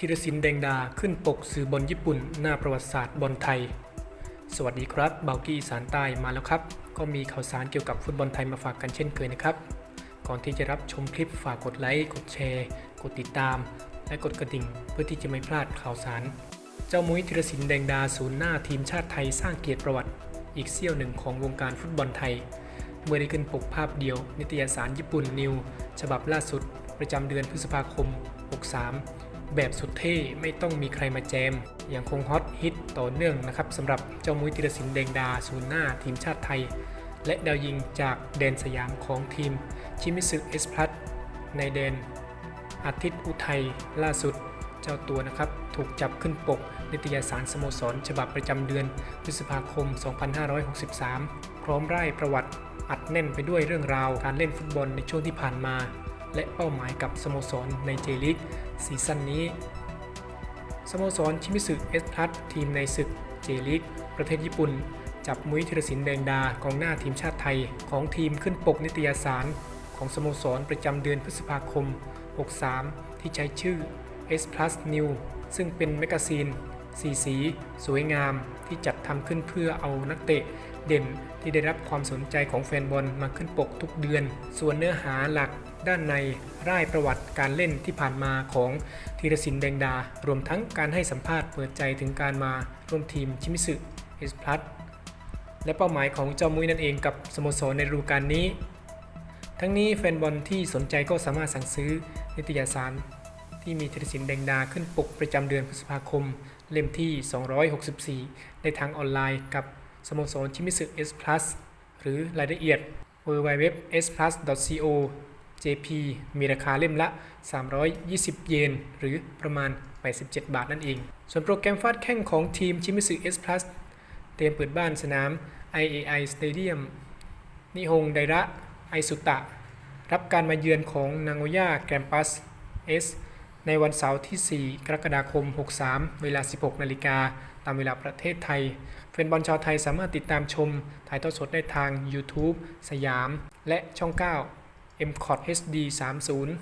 ธีรศินแดงดาขึ้นปกสื่อบอลญี่ปุ่น หน้าประวัติศาสตร์บอลไทย สวัสดีครับเบากี้อีสานใต้มาแล้วครับ ก็มีข่าวสารเกี่ยวกับฟุตบอลไทยมาฝากกันเช่นเคยนะครับ ก่อนที่จะรับชมคลิปฝากกดไลค์กดแชร์ กดติดตาม และกดกระดิ่ง เพื่อที่จะไม่พลาดข่าวสาร เจ้ามุ้ยธีรศินแดงดาศูนย์หน้าทีมชาติไทยสร้างเกียรติประวัติ อีกเสี้ยวหนึ่งของวงการฟุตบอลไทย เมื่อได้ขึ้นปกภาพเดียว นิตยสารญี่ปุ่นนิว ฉบับล่าสุด ประจำเดือนพฤษภาคม 63 แบบสุดเท่ไม่ต้องมีใครมาแจม ยังคงฮอตฮิตต่อเนื่องนะครับสำหรับเจ้ามุ้ยธีรศิลป์แดงดาศูนย์หน้าทีมชาติไทย และดาวยิงจากแดนสยามของทีมชิมิสึเอสพลัสในแดนอาทิตย์อุทัยล่าสุดเจ้าตัวนะครับ ถูกจับขึ้นปก นิตยสารสโมสร ฉบับประจำเดือนพฤษภาคม 2563 พร้อมร่ประวัติอัดแน่นไปด้วยเรื่องราวการเล่นฟุตบอลในช่วงที่ผ่านมา และเป้าหมายกับสโมสรในเจลิก ซีซั่นนี้ สโมสรชิมิสึเอสพลัสทีมในศึกเจลิกประเทศญี่ปุ่น จับมุ้ยธีรศิลป์แดงดากองหน้าทีมชาติไทยของทีมขึ้นปกนิตยสารของสโมสรประจำเดือนพฤษภาคม 63 ที่ใช้ชื่อ S Plus New ซึ่งเป็นแมกกาซีนสีสี สวยงามที่จัดทำขึ้นเพื่อเอานักเตะเด่นที่ได้รับความสนใจของแฟนบอลมาขึ้นปกทุกเดือน ส่วนเนื้อหาหลัก ด้านในร่ายประวัติการเล่นที่ผ่านมาของธีรศิลป์แดงดา รวมทั้งการให้สัมภาษณ์เปิดใจถึงการมาร่วมทีมชิมิสึ S Plus และเป้าหมายของเจ้ามุ้ยนั่นเองกับสโมสรในฤดูกาลนี้ ทั้งนี้แฟนบอลที่สนใจก็สามารถสั่งซื้อนิตยสารที่มีธีรศิลป์แดงดาขึ้นปกประจำเดือนพฤษภาคม เล่มที่ 264 ในทางออนไลน์กับสโมสรชิมิสึ S Plus หรือรายละเอียด www s plus co jp มีราคาเล่มละ 320 เยน หรือประมาณ 87 บาทนั่นเอง ส่วนโปรแกรมฟาดแข่งของทีมชิมิสึ S Plus เตรียมเปิดบ้านสนาม IAI Stadium นิฮงไดระ ไอสุตะ รับการมาเยือนของนางโอย่าแกรมปัส S ในวันเสาร์ที่ 4 กรกฎาคม 63 เวลา 16 นาฬิกา ตามเวลาประเทศไทย แฟนบอลชาวไทยสามารถติดตามชม ถ่ายทอดสดได้ทาง YouTube สยาม และช่อง 9 m c o t HD 30